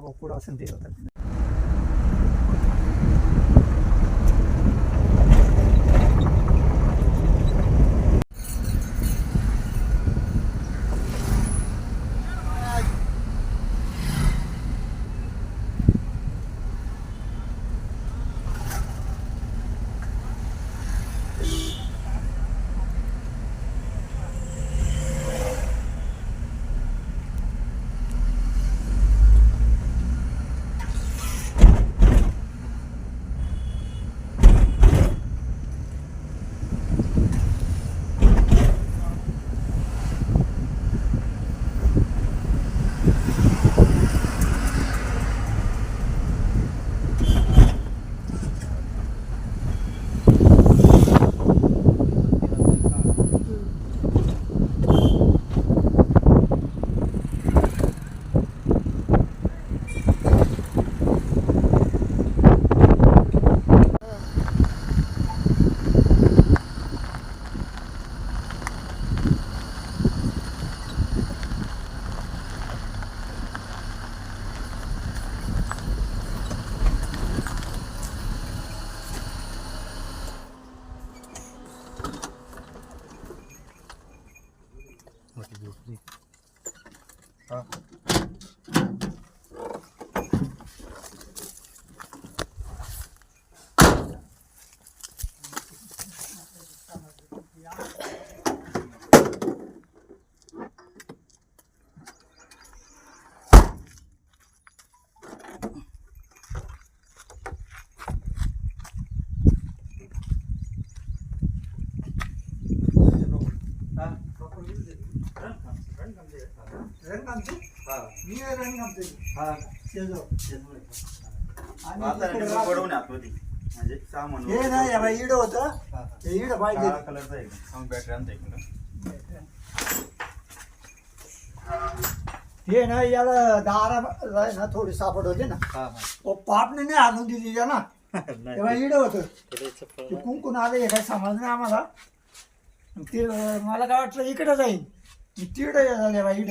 no procura sentido también. होतं मी रणगामचे शेजो आणि हे नाही बाई इड होतं ते इड पाहिजे कलरचा आहे बॅटरी आणता एक हे ना याला दारा ना थोडी सापड होते ना ओ पापने नाही आणून दिली ना तेव्हा इड होतं ते कुंकून आले हे काय समजलं नाही आम्हाला ते मला काय वाटलं इकडे जाईन मी तिकडं झाले बा इड.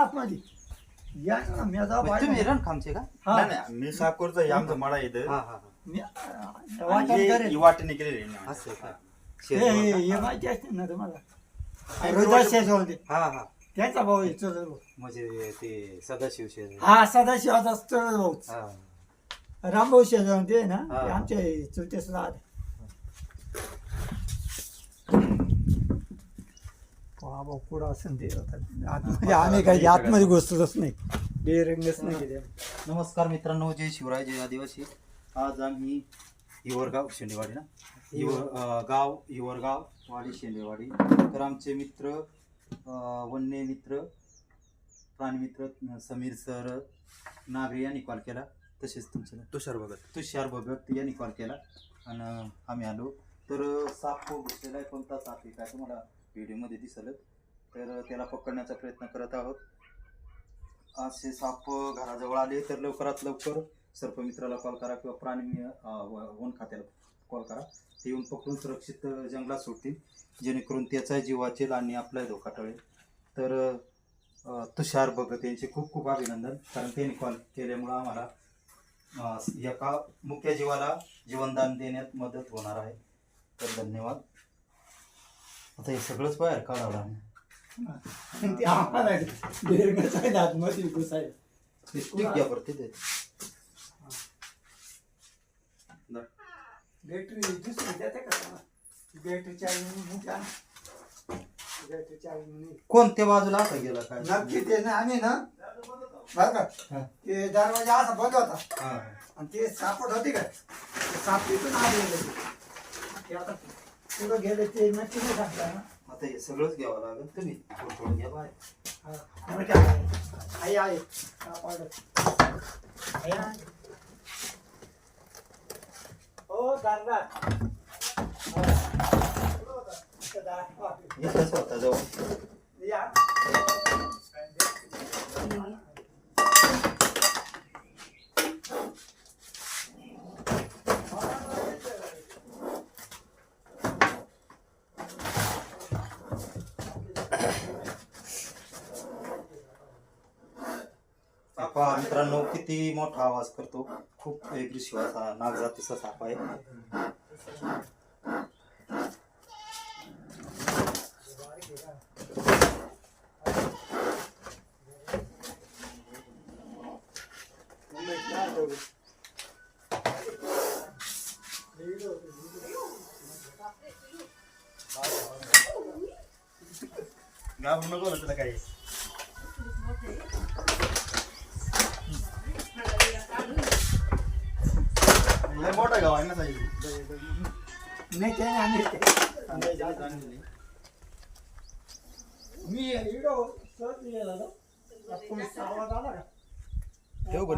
आतमध्ये. या ना मी आता तुम्ही बाहेर- रणखामचे का? हा. नाही, नाही, मी साकोरचा आमचा मळा इथं. हा हा मी वाटण हे- करेल ही वाटणी केलेली आहे ना. असं का? हे. हे- शेजवान हे माहिती असते ना तुम्हाला? शेजवते? हा हा. त्यांचा भाऊ आहे चुलत भाऊ म्हणजे ते सदाशिव शेजवान हा सदाशिवाचा चुलत भाऊ हा. रामभाऊ शेजवण ते ना हा. ते आमचे चुलते सुद्धा आले. बाबा पुढं असेल ते. आतमध्ये आम्ही काही आतमध्ये घुसतोच नाही बेरंगच नाही नमस्कार मित्रांनो जय शिवराय जय आदिवासी. आज आम्ही हिवरगाव शेंडेवाडी ना? हिवर गाव हिवरगाव वाडी शेंडेवाडी. तर आमचे मित्र वन्य मित्र प्राणीमित्र समीर सर नागरे यांनी कॉल केला. तसेच तुमचं? तुषार भगत. तुषार भगत यांनी कॉल केला. आणि आम्ही आलो. तर साप घुसलेला आहे कोणता साप आहे? काय तुम्हाला व्हिडिओमध्ये दिसलं तर त्याला पकडण्याचा प्रयत्न करत आहोत. असे साप घराजवळ आले तर लवकरात लवकर सर्पमित्राला कॉल करा किंवा प्राणी व- वन खात्याला कॉल करा. ते येऊन पकडून सुरक्षित जंगलात सोडतील. जेणेकरून त्याचा जीव वाचेल आणि आपला धोका टळेल. तर तुषार भगत यांचे खूप खूप अभिनंदन. कारण त्यांनी कॉल केल्यामुळं आम्हाला एका मुख्य जीवाला जीवनदान देण्यात मदत होणार आहे. तर धन्यवाद. आता हे सगळंच बाहेर काढावं लागणार ते आम्हाला बेरंगच आहे आतमध्ये घुसायला ते स्टिक घ्या परत तिथे बॅटरी दुसरी देते का बॅटरी चार्जिंग द्या बॅटरी चार्जिंग कोणत्या बाजूला आता गेला काय? नक्की ते ना आम्ही ना बरं का. ते दरवाजा असा बंद होता. हा. आणि ते सापड होती का? ते साप तिथून आले ते आता पुढं गेले ते नक्की नाही सांगता ना आता हे सगळंच घ्यावं लागेल तुम्ही थोडं थोडं घ्या बाय हा. आहे. आहे ओ दादा हे कसं जवळ या साप पहा मित्रांनो किती मोठा आवाज करतो. खूप एग्रेसिव्ह असा नागजातीचा साप आहे. घाबरू नको ना तुला काही. मोठा गाव आहे ना साई नाही ते नाही आणले ते. मी इडो सहज गेला होतो. त्या पोलीसचा आवाज आला का? ठेव.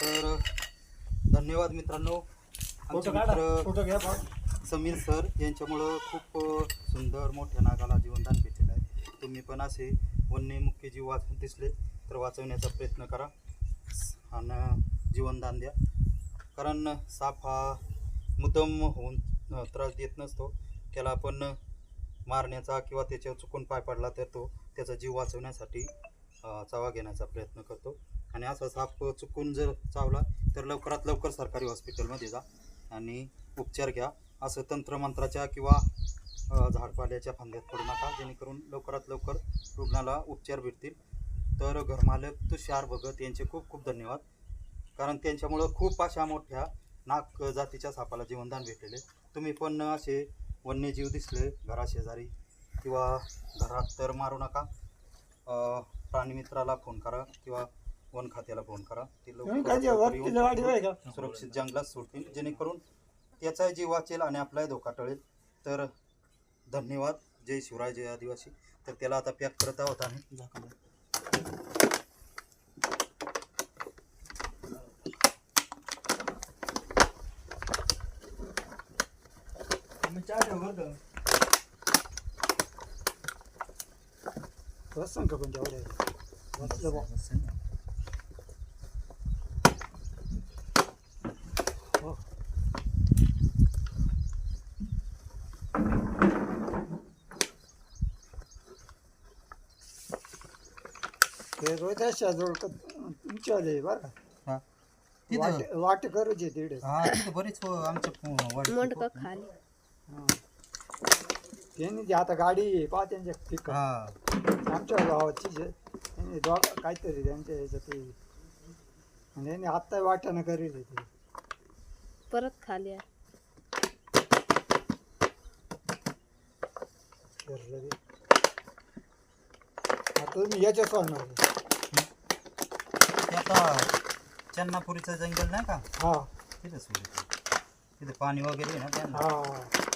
तर धन्यवाद मित्रांनो. आमचे मित्र समीर सर यांच्यामुळं खूप सुंदर मोठ्या नागाला जीवनदान भेटलेलं आहे. तुम्ही पण असे वन्य मुख्य जीव वाचून दिसले तर वाचवण्याचा प्रयत्न करा. आणि जीवनदान द्या. कारण साप हा मुद्दम होऊन त्रास देत नसतो. त्याला आपण मारण्याचा किंवा त्याच्यावर चुकून पाय पडला तर तो त्याचा जीव वाचवण्यासाठी चावा घेण्याचा प्रयत्न करतो. आणि असा साप चुकून जर चावला तर लवकरात लवकर सरकारी हॉस्पिटलमध्ये जा आणि उपचार घ्या. असं तंत्रमंत्राच्या किंवा झाडपाल्याच्या फांद्यात पडू नका. जेणेकरून लवकरात लवकर रुग्णाला उपचार भेटतील. तर घरमालक तुषार भगत यांचे खूप खूप धन्यवाद. कारण त्यांच्यामुळं खूप अशा मोठ्या नाग जातीच्या सापाला जीवनदान भेटलेले तुम्ही पण असे वन्यजीव दिसले घराशेजारी किंवा घरात तर मारू नका. प्राणीमित्राला फोन करा किंवा वन खात्याला फोन करा. ते तुम्ही लवकरात काय लवकर वरती येऊन वाढी आहे का? सुरक्षित जंगलात सोडतील. जेणेकरून त्याचाही जीव वाचेल आणि आपलाही धोका टळेल. तर धन्यवाद. जय शिवराय जय आदिवासी. तर त्याला आता पॅक करत आहोत आम्ही. सांग का पण जेवढे बसलं बा हो. ते रोज शेजवळ तुमच्यावाले बरं का हा वाट तिथं वाट करूचे तिकडे हा तिथं बरेच आमच्या मोंडक खाली हा. त्यांनी ते आता गाडी आहे, पहा त्यांच्या पिक हा. आमच्या गावाची जे त्यांनी दोघं काहीतरी त्यांच्या ह्याच्यात ते आणि त्यांनी आत्ता वाट्यानं करेल ते परत खाली आहे ठरलं ते. आता तुम्ही याच्या सोडणार? ते आता चन्नापुरीचं जंगल नाही का? हा. तिथं सोडू तिथे पाणी वगैरे आहे ना त्यांना? हा.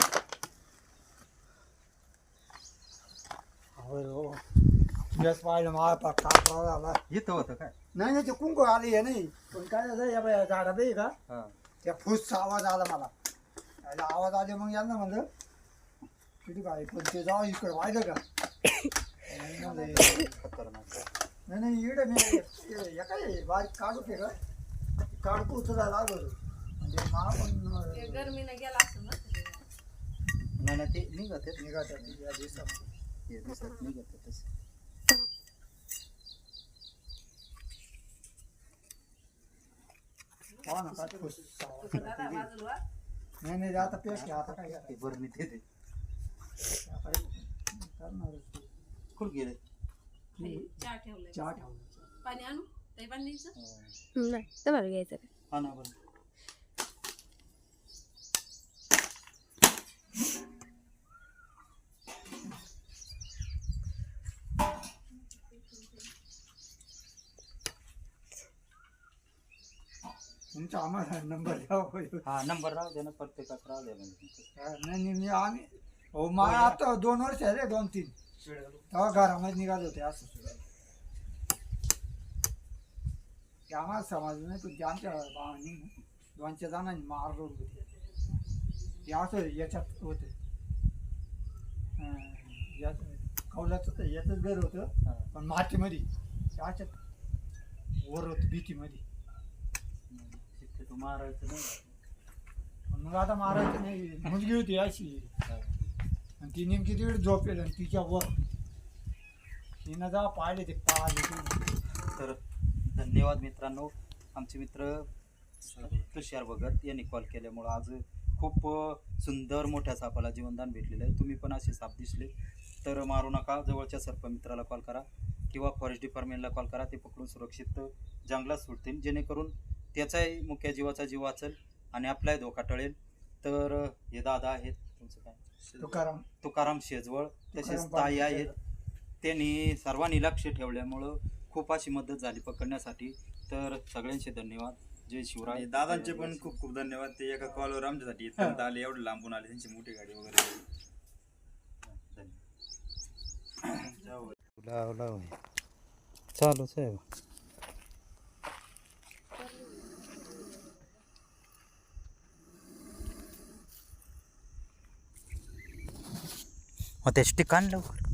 होय हो यस पाहिलं मला पा कापरा झाला इथं होतं काय नाही नाही ते कुंकू आली आहे नाही पण काय झालं या बाया झाडात आहे का हा त्या फुसचा आवाज आला मला याला आवाज आले मग यांना म्हणलं किती काय पण ते जाऊ इकडे व्हायचं का नाही म्हणलं, खतरनाक नाही नाही इकडे मी इकडे हे काय बारीक काढू ते का काढतो लागलो होतो. म्हणजे मा पण गरमीने गेला असं ना नाही नाही ते निघत आहेत. निघातात या दिवसामध्ये हे दिसत निघत आहेत तसे. हा ना काय फुसचा आवाज. नाही नाही आता पेश घ्या आता काय ते करायचं? बरं ते ते आता करणारच ते. खुल गेले चहा ठेवलाय चहा ठेवला पाणी आणू ते पाणी द्यायचं हा. नाही तुम्हाला घ्यायचं का हा ना बरं तुमचा आम्हाला नंबर द्यावा. हा नंबर राहू दे ना प्रत्येकात राहू दे म्हणजे नाही नाही, मी आम्ही हो मला आता दोन वर्ष झाले दोन तीन. तेव्हा घरामध्ये निघाले होते असं. ते आम्हाला समजलं नाही ते आमच्या भावानी दोनच्या जणांनी मारलं होते. ते असं याच्यात होते. याच कौलाच याचंच घर होतं हा. पण मातीमध्ये त्याच्यात वर होतं भीतीमध्ये. मारायचं नाही. मग आता मारायचं नाही. मुलगी होती अशी. आणि ती नेमकी तिकडे झोपेल आणि तिच्या वर. तिनं जा पाहिले ते पाहिले तर धन्यवाद मित्रांनो. आमचे मित्र तुषार भगत यांनी कॉल केल्यामुळं आज खूप सुंदर मोठ्या सापाला जीवनदान भेटलेलं आहे. तुम्ही पण असे साप दिसले. तर मारू नका. जवळच्या सर्पमित्राला कॉल करा. किंवा फॉरेस्ट डिपार्टमेंटला कॉल करा. ते पकडून सुरक्षित जंगलात सोडतील. जेणेकरून त्याचाही मुख्य जीवाचा जीव वाचेल आणि आपलाही धोका टळेल. तर हे दादा आहेत. तुमचं काय? तुकाराम. तुकाराम शेजवळ. तसेच ताई आहेत. त्यांनी सर्वांनी लक्ष ठेवल्यामुळं खूप अशी मदत झाली पकडण्यासाठी. तर सगळ्यांचे धन्यवाद. जय शिवराय. दादांचे पण खूप खूप धन्यवाद. ते एका कॉलवर आमच्यासाठी इथपर्यंत आले. एवढं लांबून आले. त्यांची मोठी गाडी वगैरे. लाव लाव. चालूच मग त्याची ठिकाण लवकर.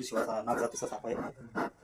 खूप खूप काही विश्वासा नागरातीचा साप आहे